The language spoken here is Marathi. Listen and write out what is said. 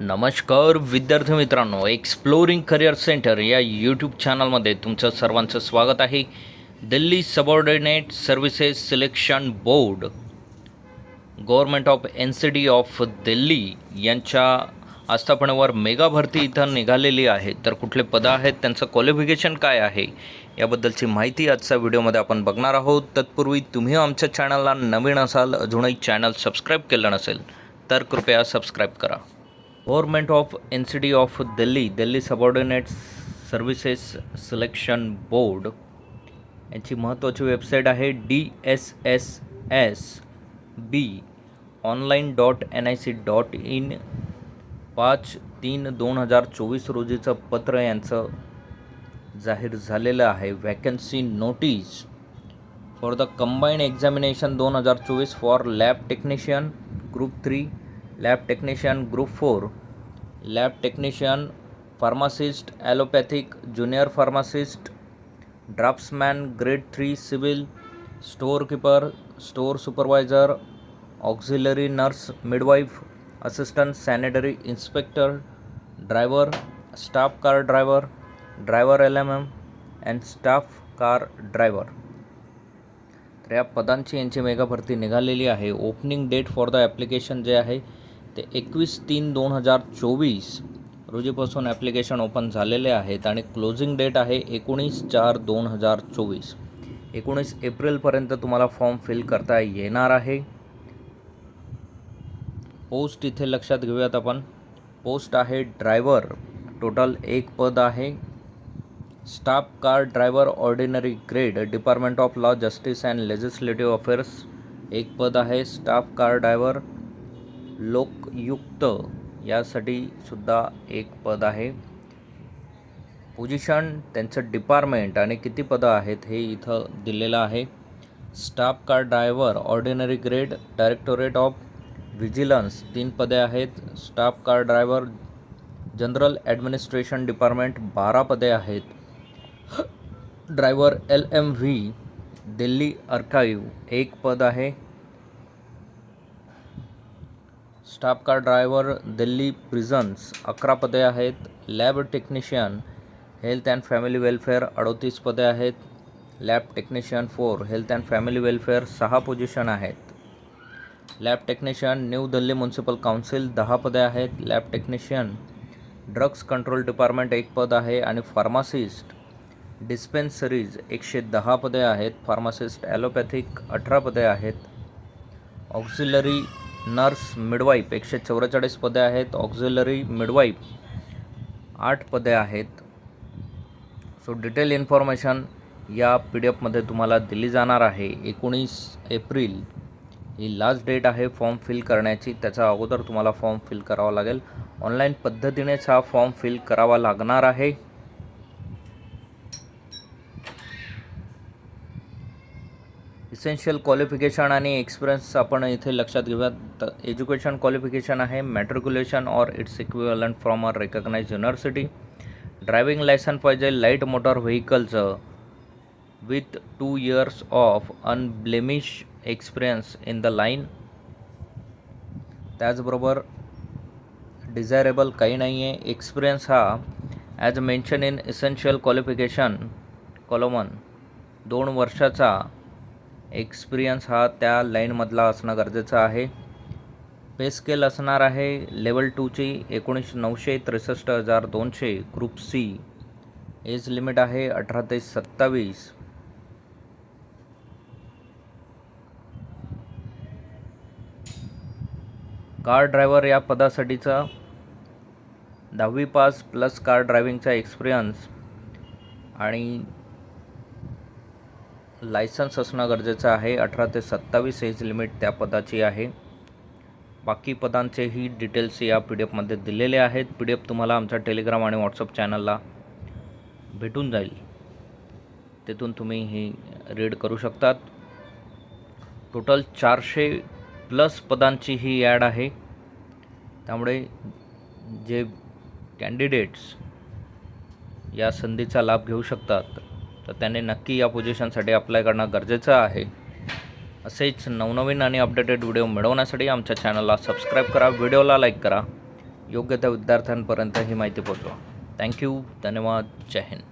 नमस्कार विद्यार्थी मित्रांनो एक्सप्लोरिंग करिअर सेंटर या यूट्यूब चॅनलमध्ये तुमचं सर्वांचं स्वागत आहे. Delhi subordinate services selection board government of N C D of Delhi यांच्या आस्थापनेवर मेगा भरती इथं निघालेली आहे. तर कुठले पदं आहेत त्यांचं क्वालिफिकेशन काय आहे याबद्दलची माहिती आजच्या व्हिडिओमध्ये आपण बघणार आहोत. तत्पूर्वी तुम्ही आमच्या चॅनलला नवीन असाल अजूनही चॅनल सबस्क्राईब केलं नसेल तर कृपया सबस्क्राईब करा. Government of N C D of Delhi Delhi subordinate services selection board यांची महत्त्वाची वेबसाईट आहे D S S S B online dot N I C dot in पाच तीन दोन हजार चोवीस रोजीचं पत्र यांचं जाहीर झालेलं आहे. Vacancy notice for the combined examination दोन हजार चोवीस for lab technician group three lab technician group four lab technician pharmacist allopathic junior pharmacist draftsman grade three civil store keeper store supervisor auxiliary nurse midwife assistant sanitary inspector driver staff car driver driver L M M and staff car driver. तर या पदांची यांची मेगा भरती निघालेली आहे. Opening date for the application जे आहे ते एकवीस तीन दोन हजार चोवीस रोजीपासून ॲप्लिकेशन ओपन झालेले आहेत आणि क्लोजिंग डेट आहे एकोणीस चार दोन हजार चोवीस. एकोणीस एप्रिलपर्यंत तुम्हाला फॉर्म फिल करता येणार आहे. पोस्ट इथे लक्षात घेऊयात आपण. पोस्ट आहे ड्रायव्हर टोटल एक पद आहे. Staff car driver ordinary grade department of law justice and legislative affairs एक पद आहे. स्टाफ कार ड्रायव्हर लोकयुक्त यासाठी सुद्धा एक पद आहे. पोझिशन त्यांचं डिपार्टमेंट आणि किती पदं आहेत हे इथं दिलेलं आहे. Staff car driver ordinary grade directorate of vigilance तीन पदे आहेत. Staff car driver general administration department बारा पदे आहेत. Driver L M V Delhi archive एक पद आहे. Staff car driver Delhi prisons अकरा पदे आहेत lab technician health and family welfare अडोतीस पदे आहेत lab technician for health and family welfare सहा पोझिशन आहेत. Lab technician New Delhi municipal council दहा पदे आहेत lab technician drugs control department एक पद आहे आणि फार्मासिस्ट डिस्पेन्सरीज एकशे दहा पदे आहेत फार्मासिस्ट ॲलोपॅथिक अठरा पदे आहेत. ऑक्झिलरी नर्स मिडवाईप एकशे चौवेचाळीस पदे आहेत. ऑक्झिलरी मिडवाईप आठ पदे आहेत. सो डिटेल इन्फॉर्मेशन या पी डी एफमध्ये तुम्हाला दिली जाणार आहे. एकोणीस एप्रिल ही लास्ट डेट आहे फॉर्म फिल करण्याची. त्याच्या अगोदर तुम्हाला फॉर्म फिल करावा लागेल. ऑनलाईन पद्धतीनेच हा फॉर्म फिल करावा लागणार आहे. इसेन्शियल क्वालिफिकेशन आणि एक्सपिरियन्स आपण इथे लक्षात घेऊयात. तर एज्युकेशन क्वालिफिकेशन आहे matriculation or its equivalent from a recognise university driving licence पाहिजे light motor व्हेकलचं with two years of unblemish experience in the line त्याचबरोबर डिझायरेबल काही नाही आहे एक्सपिरियन्स हा as mention in essential qualification column दोन वर्षाचा एक्सपिरियन्स हा त्या लाईनमधला असणं गरजेचं आहे. पे स्केल असणार आहे लेवल टूची एकोणीस नऊशे त्रेसष्ट हजार दोनशे ग्रुप सी एज लिमिट आहे अठरा ते सत्तावीस. कार ड्रायव्हर या पदासाठीचा दहावी पास प्लस कार ड्रायव्हिंगचा एक्सपिरियन्स आणि लायसन्स असणं गरजेचं आहे. अठरा ते सत्तावीस एज लिमिट त्या पदाची आहे. बाकी पदांचेही डिटेल्स या पी डी एफमध्ये दिलेले आहेत. पी डी एफ तुम्हाला आमच्या टेलिग्राम आणि व्हॉट्सअप चॅनलला भेटून जाईल. तिथून तुम्ही ही रीड करू शकतात. टोटल चारशे प्लस पदांची ही ॲड आहे. त्यामुळे जे कॅन्डिडेट्स या संधीचा लाभ घेऊ शकतात. तर त्याने नक्की या पोझिशनसाठी अप्लाय करणं गरजेचं आहे. असेच नवनवीन आणि अपडेटेड व्हिडिओ मिळवण्यासाठी आमच्या चॅनलला सबस्क्राईब करा व्हिडिओला लाईक करा. योग्य त्या विद्यार्थ्यांपर्यंत ही माहिती पोचवा थँक्यू धन्यवाद. जय हिंद.